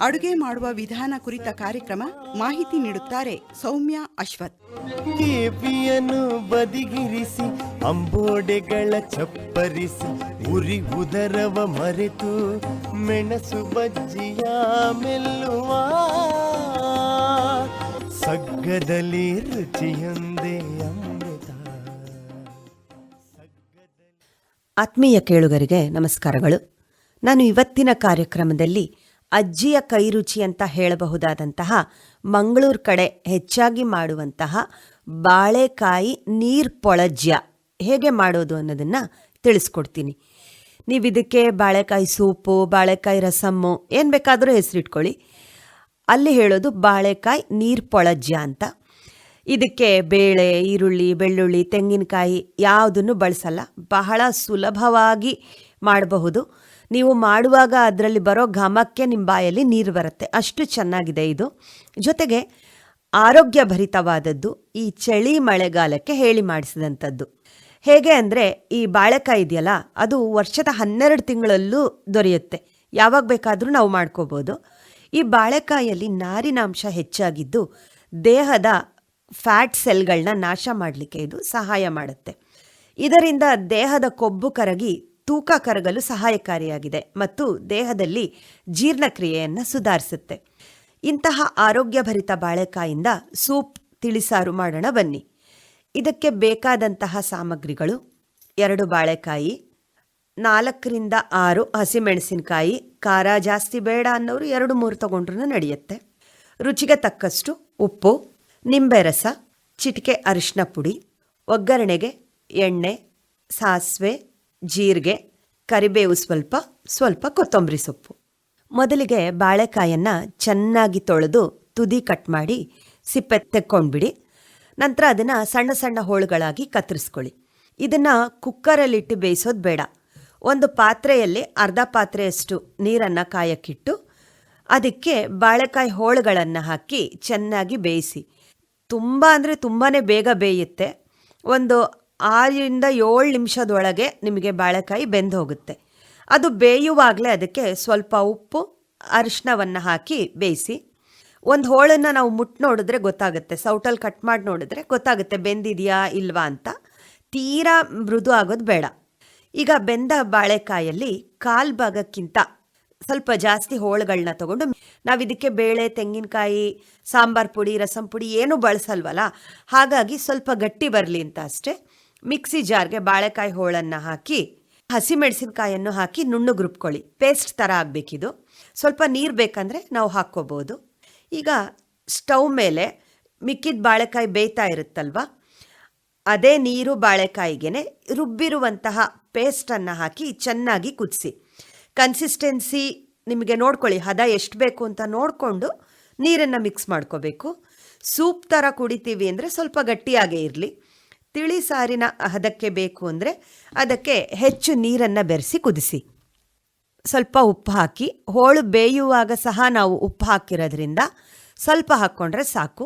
ಅಡುಗೆ ಮಾಡುವ ವಿಧಾನ ಕುರಿತ ಕಾರ್ಯಕ್ರಮ ಮಾಹಿತಿ ನೀಡುತ್ತಾರೆ ಸೌಮ್ಯ ಅಶ್ವಥ್. ಕೇಪಿಯನ್ನು ಬದಿಗಿರಿಸಿ ಅಂಬೋಡೆಗಳ ಚಪ್ಪರಿಸಿ ಉರಿ ಉದರವ ಮರೆತು ಮೆಣಸು ಬಜ್ಜಿಯ ಮೆಲ್ಲುವ. ಸಗ್ಗದಲ್ಲಿ ರುಚಿಯೊಂದೇ ಅಮೃತ. ಆತ್ಮೀಯ ಕೇಳುಗರಿಗೆ ನಮಸ್ಕಾರಗಳು. ನಾನು ಇವತ್ತಿನ ಕಾರ್ಯಕ್ರಮದಲ್ಲಿ ಅಜ್ಜಿಯ ಕೈರುಚಿ ಅಂತ ಹೇಳಬಹುದಾದಂತಹ ಮಂಗಳೂರು ಕಡೆ ಹೆಚ್ಚಾಗಿ ಮಾಡುವಂತಹ ಬಾಳೆಕಾಯಿ ನೀರ್ ಪೊಳಜ್ಯ ಹೇಗೆ ಮಾಡೋದು ಅನ್ನೋದನ್ನು ತಿಳಿಸ್ಕೊಡ್ತೀನಿ. ನೀವು ಇದಕ್ಕೆ ಬಾಳೆಕಾಯಿ ಸೂಪು, ಬಾಳೆಕಾಯಿ ರಸಮ್ಮು ಏನು ಬೇಕಾದರೂ ಹೆಸರಿಟ್ಕೊಳ್ಳಿ. ಅಲ್ಲಿ ಹೇಳೋದು ಬಾಳೆಕಾಯಿ ನೀರ್ ಪೊಳಜ್ಯ ಅಂತ. ಇದಕ್ಕೆ ಬೇಳೆ, ಈರುಳ್ಳಿ, ಬೆಳ್ಳುಳ್ಳಿ, ತೆಂಗಿನಕಾಯಿ ಯಾವುದನ್ನು ಬಳಸಲ್ಲ. ಬಹಳ ಸುಲಭವಾಗಿ ಮಾಡಬಹುದು. ನೀವು ಮಾಡುವಾಗ ಅದರಲ್ಲಿ ಬರೋ ಘಮಕ್ಕೆ ನಿಮ್ಮ ಬಾಯಲ್ಲಿ ನೀರು ಬರುತ್ತೆ. ಅಷ್ಟು ಚೆನ್ನಾಗಿದೆ ಇದು. ಜೊತೆಗೆ ಆರೋಗ್ಯ ಭರಿತವಾದದ್ದು ಈ ಚಳಿ ಮಳೆಗಾಲಕ್ಕೆ ಹೇಳಿ ಮಾಡಿಸಿದಂಥದ್ದು. ಹೇಗೆ ಅಂದರೆ ಈ ಬಾಳೆಕಾಯಿ ಇದೆಯಲ್ಲ, ಅದು ವರ್ಷದ ಹನ್ನೆರಡು ತಿಂಗಳಲ್ಲೂ ದೊರೆಯುತ್ತೆ. ಯಾವಾಗ ಬೇಕಾದರೂ ನಾವು ಮಾಡ್ಕೋಬೋದು. ಈ ಬಾಳೆಕಾಯಲ್ಲಿ ನಾರಿನಾಂಶ ಹೆಚ್ಚಾಗಿದ್ದು ದೇಹದ ಫ್ಯಾಟ್ ಸೆಲ್ಗಳನ್ನ ನಾಶ ಮಾಡಲಿಕ್ಕೆ ಇದು ಸಹಾಯ ಮಾಡುತ್ತೆ. ಇದರಿಂದ ದೇಹದ ಕೊಬ್ಬು ಕರಗಿ ತೂಕ ಕರಗಲು ಸಹಾಯಕಾರಿಯಾಗಿದೆ ಮತ್ತು ದೇಹದಲ್ಲಿ ಜೀರ್ಣಕ್ರಿಯೆಯನ್ನು ಸುಧಾರಿಸುತ್ತೆ. ಇಂತಹ ಆರೋಗ್ಯಭರಿತ ಬಾಳೆಕಾಯಿಂದ ಸೂಪ್, ತಿಳಿಸಾರು ಮಾಡೋಣ ಬನ್ನಿ. ಇದಕ್ಕೆ ಬೇಕಾದಂತಹ ಸಾಮಗ್ರಿಗಳು ಎರಡು ಬಾಳೆಕಾಯಿ, ನಾಲ್ಕರಿಂದ ಆರು ಹಸಿಮೆಣಸಿನಕಾಯಿ, ಖಾರ ಜಾಸ್ತಿ ಬೇಡ ಅನ್ನೋರು ಎರಡು ಮೂರು ತಗೊಂಡ್ರೂ ನಡೆಯುತ್ತೆ. ರುಚಿಗೆ ತಕ್ಕಷ್ಟು ಉಪ್ಪು, ನಿಂಬೆ ರಸ, ಚಿಟಿಕೆ ಅರಿಶಿನ ಪುಡಿ, ಒಗ್ಗರಣೆಗೆ ಎಣ್ಣೆ, ಸಾಸಿವೆ ಜೀರಿಗೆ, ಕರಿಬೇವು ಸ್ವಲ್ಪ ಸ್ವಲ್ಪ ಕೊತ್ತಂಬರಿ ಸೊಪ್ಪು. ಮೊದಲಿಗೆ ಬಾಳೆಕಾಯನ್ನು ಚೆನ್ನಾಗಿ ತೊಳೆದು ತುದಿ ಕಟ್ ಮಾಡಿ ಸಿಪ್ಪೆ ತೆಕ್ಕೊಂಡ್ಬಿಡಿ. ನಂತರ ಅದನ್ನು ಸಣ್ಣ ಸಣ್ಣ ಹೋಳುಗಳಾಗಿ ಕತ್ತರಿಸ್ಕೊಳ್ಳಿ. ಇದನ್ನು ಕುಕ್ಕರಲ್ಲಿಟ್ಟು ಬೇಯಿಸೋದು ಬೇಡ. ಒಂದು ಪಾತ್ರೆಯಲ್ಲಿ ಅರ್ಧ ಪಾತ್ರೆಯಷ್ಟು ನೀರನ್ನು ಕಾಯಕ್ಕಿಟ್ಟು ಅದಕ್ಕೆ ಬಾಳೆಕಾಯಿ ಹೋಳುಗಳನ್ನು ಹಾಕಿ ಚೆನ್ನಾಗಿ ಬೇಯಿಸಿ. ತುಂಬ ಅಂದರೆ ತುಂಬಾ ಬೇಗ ಬೇಯುತ್ತೆ. ಒಂದು ಆರರಿಂದ ಏಳು ನಿಮಿಷದೊಳಗೆ ನಿಮಗೆ ಬಾಳೆಕಾಯಿ ಬೆಂದು ಹೋಗುತ್ತೆ. ಅದು ಬೇಯುವಾಗಲೇ ಅದಕ್ಕೆ ಸ್ವಲ್ಪ ಉಪ್ಪು ಅರಿಶಿನವನ್ನು ಹಾಕಿ ಬೇಯಿಸಿ. ಒಂದು ಹೋಳನ್ನು ನಾವು ಮುಟ್ಟು ನೋಡಿದ್ರೆ ಗೊತ್ತಾಗುತ್ತೆ, ಸೌಟಲ್ಲಿ ಕಟ್ ಮಾಡಿ ನೋಡಿದ್ರೆ ಗೊತ್ತಾಗುತ್ತೆ ಬೆಂದಿದೆಯಾ ಇಲ್ವಾ ಅಂತ. ತೀರಾ ಮೃದು ಆಗೋದು ಬೇಡ. ಈಗ ಬೆಂದ ಬಾಳೆಕಾಯಲ್ಲಿ ಕಾಲು ಭಾಗಕ್ಕಿಂತ ಸ್ವಲ್ಪ ಜಾಸ್ತಿ ಹೋಳುಗಳನ್ನ ತಗೊಂಡು ನಾವು ಇದಕ್ಕೆ ಬೇಳೆ, ತೆಂಗಿನಕಾಯಿ, ಸಾಂಬಾರು ಪುಡಿ, ರಸಂ ಪುಡಿ ಏನೂ ಬಳಸಲ್ವಲ್ಲ? ಹಾಗಾಗಿ ಸ್ವಲ್ಪ ಗಟ್ಟಿ ಬರಲಿ ಅಂತ ಅಷ್ಟೇ. ಮಿಕ್ಸಿ ಜಾರ್ಗೆ ಬಾಳೆಕಾಯಿ ಹೋಳನ್ನು ಹಾಕಿ ಹಸಿಮೆಣಸಿನಕಾಯನ್ನು ಹಾಕಿ ನುಣ್ಣಗೆ ರುಬ್ಕೊಳ್ಳಿ ಪೇಸ್ಟ್ ಥರ ಆಗಬೇಕಿದು. ಸ್ವಲ್ಪ ನೀರು ಬೇಕಂದರೆ ನಾವು ಹಾಕ್ಕೋಬೋದು. ಈಗ ಸ್ಟವ್ ಮೇಲೆ ಮಿಕ್ಕಿದ ಬಾಳೆಕಾಯಿ ಬೇಯ್ತಾ ಇರುತ್ತಲ್ವ, ಅದೇ ನೀರು ಬಾಳೆಕಾಯಿಗೆ ರುಬ್ಬಿರುವಂತಹ ಪೇಸ್ಟನ್ನು ಹಾಕಿ ಚೆನ್ನಾಗಿ ಕುದಿಸಿ. ಕನ್ಸಿಸ್ಟೆನ್ಸಿ ನಿಮಗೆ ನೋಡ್ಕೊಳ್ಳಿ, ಹದ ಎಷ್ಟು ಬೇಕು ಅಂತ ನೋಡಿಕೊಂಡು ನೀರನ್ನು ಮಿಕ್ಸ್ ಮಾಡ್ಕೋಬೇಕು. ಸೂಪ್ ಥರ ಕುಡಿತೀವಿ ಅಂದರೆ ಸ್ವಲ್ಪ ಗಟ್ಟಿಯಾಗೇ ಇರಲಿ. ತಿಳಿ ಸಾರಿನ ಹದಕ್ಕೆ ಬೇಕು ಅಂದರೆ ಅದಕ್ಕೆ ಹೆಚ್ಚು ನೀರನ್ನು ಬೆರೆಸಿ ಕುದಿಸಿ. ಸ್ವಲ್ಪ ಉಪ್ಪು ಹಾಕಿ, ಹೋಳು ಬೇಯುವಾಗ ಸಹ ನಾವು ಉಪ್ಪು ಹಾಕಿರೋದ್ರಿಂದ ಸ್ವಲ್ಪ ಹಾಕ್ಕೊಂಡ್ರೆ ಸಾಕು.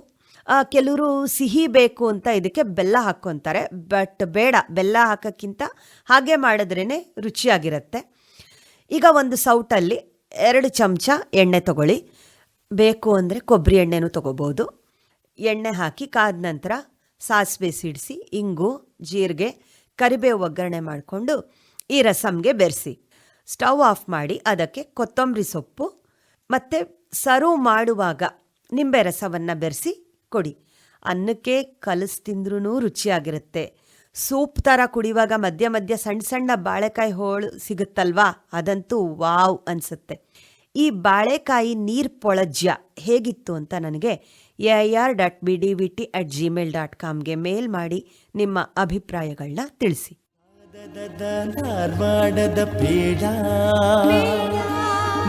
ಕೆಲವರು ಸಿಹಿ ಬೇಕು ಅಂತ ಇದಕ್ಕೆ ಬೆಲ್ಲ ಹಾಕ್ಕೊತಾರೆ ಬಟ್ ಬೇಡ, ಬೆಲ್ಲ ಹಾಕೋಕ್ಕಿಂತ ಹಾಗೆ ಮಾಡಿದ್ರೇ ರುಚಿಯಾಗಿರುತ್ತೆ. ಈಗ ಒಂದು ಸೌಟಲ್ಲಿ ಎರಡು ಚಮಚ ಎಣ್ಣೆ ತಗೊಳ್ಳಿ. ಬೇಕು ಅಂದರೆ ಕೊಬ್ಬರಿ ಎಣ್ಣೆನೂ ತಗೋಬೋದು. ಎಣ್ಣೆ ಹಾಕಿ ಕಾದ ನಂತರ ಸಾಸಿವೆ ಸಿಡಿಸಿ, ಇಂಗು, ಜೀರಿಗೆ, ಕರಿಬೇವು ಒಗ್ಗರಣೆ ಮಾಡಿಕೊಂಡು ಈ ರಸಮ್ಗೆ ಬೆರೆಸಿ. ಸ್ಟವ್ ಆಫ್ ಮಾಡಿ ಅದಕ್ಕೆ ಕೊತ್ತಂಬರಿ ಸೊಪ್ಪು ಮತ್ತು ಸರ್ವ್ ಮಾಡುವಾಗ ನಿಂಬೆ ರಸವನ್ನು ಬೆರೆಸಿ ಕೊಡಿ. ಅನ್ನಕ್ಕೆ ಕಲಸಿ ತಿಂದ್ರೂ ರುಚಿಯಾಗಿರುತ್ತೆ. ಸೂಪ್ ಥರ ಕುಡಿಯುವಾಗ ಮಧ್ಯ ಮಧ್ಯ ಸಣ್ಣ ಸಣ್ಣ ಬಾಳೆಕಾಯಿ ಹೋಳು ಸಿಗುತ್ತಲ್ವಾ? ಅದಂತೂ ವಾವ್ ಅನಿಸುತ್ತೆ. ಈ ಬಾಳೆಕಾಯಿ ನೀರು ಪೊಳಜ್ಯ ಹೇಗಿತ್ತು ಅಂತ ನನಗೆ A I R dot B D V T at Gmail dot ಕಾಮ್ಗೆ ಮೇಲ್ ಮಾಡಿ ನಿಮ್ಮ ಅಭಿಪ್ರಾಯಗಳನ್ನ ತಿಳಿಸಿ. ಧಾರವಾಡದ ಪೇಡ.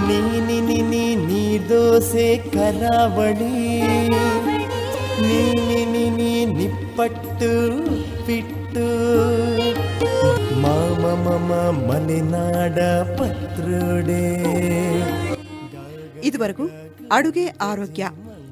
ನೀನಿ ನಿನಿ ನೀ ದೋಸೆ ಕರಾವಳಿ. ನೀನಿ ನಿನಿ ನಿಪ್ಪಟ್ಟು ಪಿಟ್ಟು. ಮಾಮ ಮಮ ಮಲೆನಾಡ ಪತ್ರುಡೆ. ಇದುವರೆಗೂ ಅಡುಗೆ ಆರೋಗ್ಯ